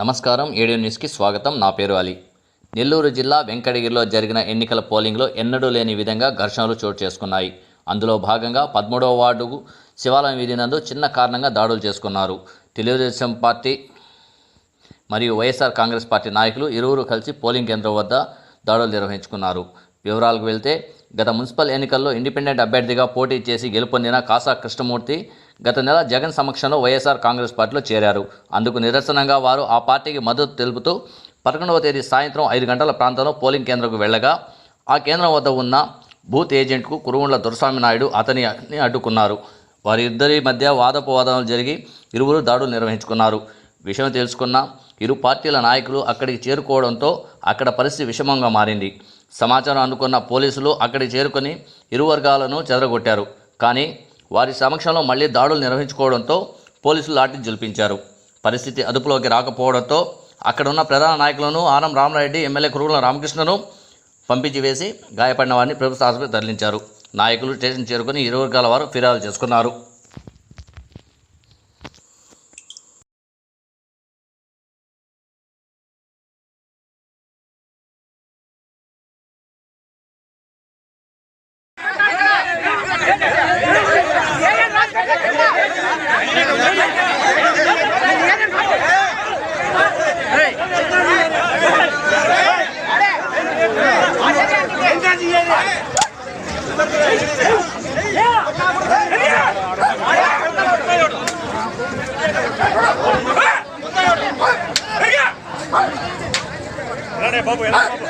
నమస్కారం ఏడియో న్యూస్కి స్వాగతం. నా పేరు అలీ. నెల్లూరు జిల్లా వెంకటగిరిలో జరిగిన ఎన్నికల పోలింగ్లో ఎన్నడూ లేని విధంగా ఘర్షణలు చోటు చేసుకున్నాయి. అందులో భాగంగా పదమూడవ వార్డుకు శివాలయం వీధి నందు చిన్న కారణంగా దాడులు చేసుకున్నారు. తెలుగుదేశం పార్టీ మరియు వైఎస్ఆర్ కాంగ్రెస్ పార్టీ నాయకులు ఇరువురు కలిసి పోలింగ్ కేంద్రం వద్ద దాడులు నిర్వహించుకున్నారు. వివరాలకు వెళ్తే గత మున్సిపల్ ఎన్నికల్లో ఇండిపెండెంట్ అభ్యర్థిగా పోటీ చేసి గెలుపొందిన కాసా కృష్ణమూర్తి గత నెల జగన్ సమక్షంలో వైఎస్ఆర్ కాంగ్రెస్ పార్టీలో చేరారు. అందుకు నిరసనగా వారు ఆ పార్టీకి మద్దతు తెలుపుతూ పదకొండవ తేదీ సాయంత్రం ఐదు గంటల ప్రాంతంలో పోలింగ్ కేంద్రంకు వెళ్ళగా ఆ కేంద్రం వద్ద ఉన్న బూత్ ఏజెంట్కు కురువుండ్ల దొరస్వామి నాయుడు అతని అడ్డుకున్నారు. వారిద్దరి మధ్య వాదోపవాదనలు జరిగి ఇరువురు దాడులు నిర్వహించుకున్నారు. విషయం తెలుసుకున్న ఇరు పార్టీల నాయకులు అక్కడికి చేరుకోవడంతో అక్కడ పరిస్థితి విషమంగా మారింది. సమాచారం అందుకున్న పోలీసులు అక్కడికి చేరుకొని ఇరు వర్గాలను చెదరగొట్టారు. కానీ వారి సమక్షంలో మళ్ళీ దాడులు నిర్వహించుకోవడంతో పోలీసులు లాఠీ జుల్పించారు. పరిస్థితి అదుపులోకి రాకపోవడంతో అక్కడ ఉన్న ప్రధాన నాయకులను ఆనం రామరెడ్డి ఎమ్మెల్యే కురుగుల రామకృష్ణను పంపించి వేసి గాయపడిన వారిని ప్రభుత్వ ఆసుపత్రికి తరలించారు. నాయకులు స్టేషన్ చేరుకుని ఇరువర్గాల వారు ఫిర్యాదు చేసుకున్నారు. பாபு என்ன பாபு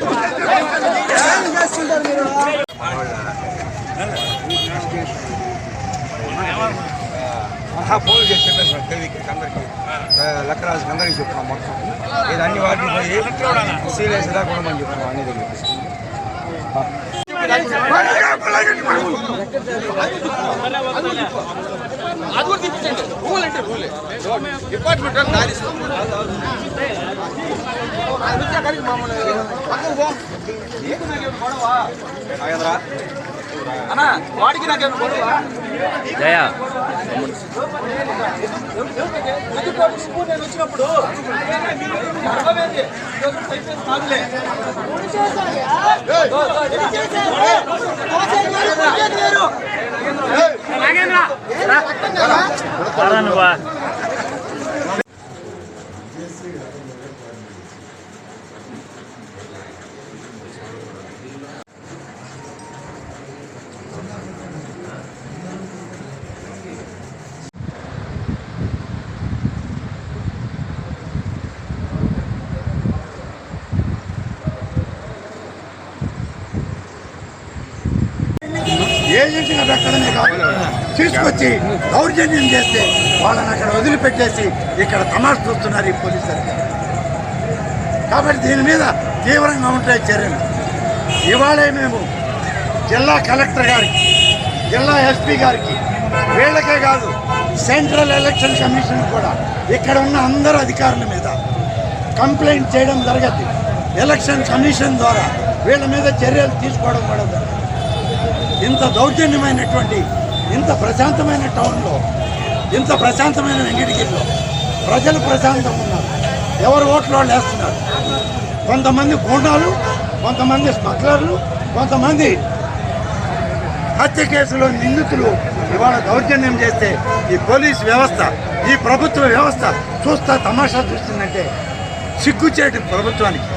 ఫోన్ చేసి చెప్పాను సార్ దేవికి అందరికి. లెక్కరాజుకి అందరికి చెప్పుకున్నాం మొత్తం. ఇది అన్ని వాటికి పోయి సీరియస్గా కొనమని చెప్పుకున్నాం అన్ని దగ్గర వాడికి నాకేం జయా. నేను వచ్చినప్పుడు అర్థమైంది ఈరోజు ఏజెంట్గా పెట్టడమే కాదు. తీసుకొచ్చి దౌర్జన్యం చేస్తే వాళ్ళని అక్కడ వదిలిపెట్టేసి ఇక్కడ తమాష చూస్తున్నారు ఈ పోలీసు కాబట్టి దీని మీద తీవ్రంగా ఉంటాయి చర్యలు. ఇవాళే మేము జిల్లా కలెక్టర్ గారికి జిల్లా ఎస్పీ గారికి వీళ్ళకే కాదు సెంట్రల్ ఎలక్షన్ కమిషన్ కూడా ఇక్కడ ఉన్న అందరు అధికారుల మీద కంప్లైంట్ చేయడం జరగదు ఎలక్షన్ కమిషన్ ద్వారా వీళ్ళ మీద చర్యలు తీసుకోవడం కూడా జరగదు. ఇంత దౌర్జన్యమైనటువంటి ఇంత ప్రశాంతమైన టౌన్లో ఇంత ప్రశాంతమైన వెంకటగిరిలో ప్రజలు ప్రశాంతంగా ఉన్నారు. ఎవరు ఓట్లు వాళ్ళు వేస్తున్నారు? కొంతమంది గూండాలు కొంతమంది స్మగ్లర్లు కొంతమంది హత్య కేసులో నిందితులు ఇవాళ దౌర్జన్యం చేస్తే ఈ పోలీస్ వ్యవస్థ ఈ ప్రభుత్వ వ్యవస్థ చూస్తా తమాషా చూస్తుందంటే సిగ్గుచేటి ప్రభుత్వానికి.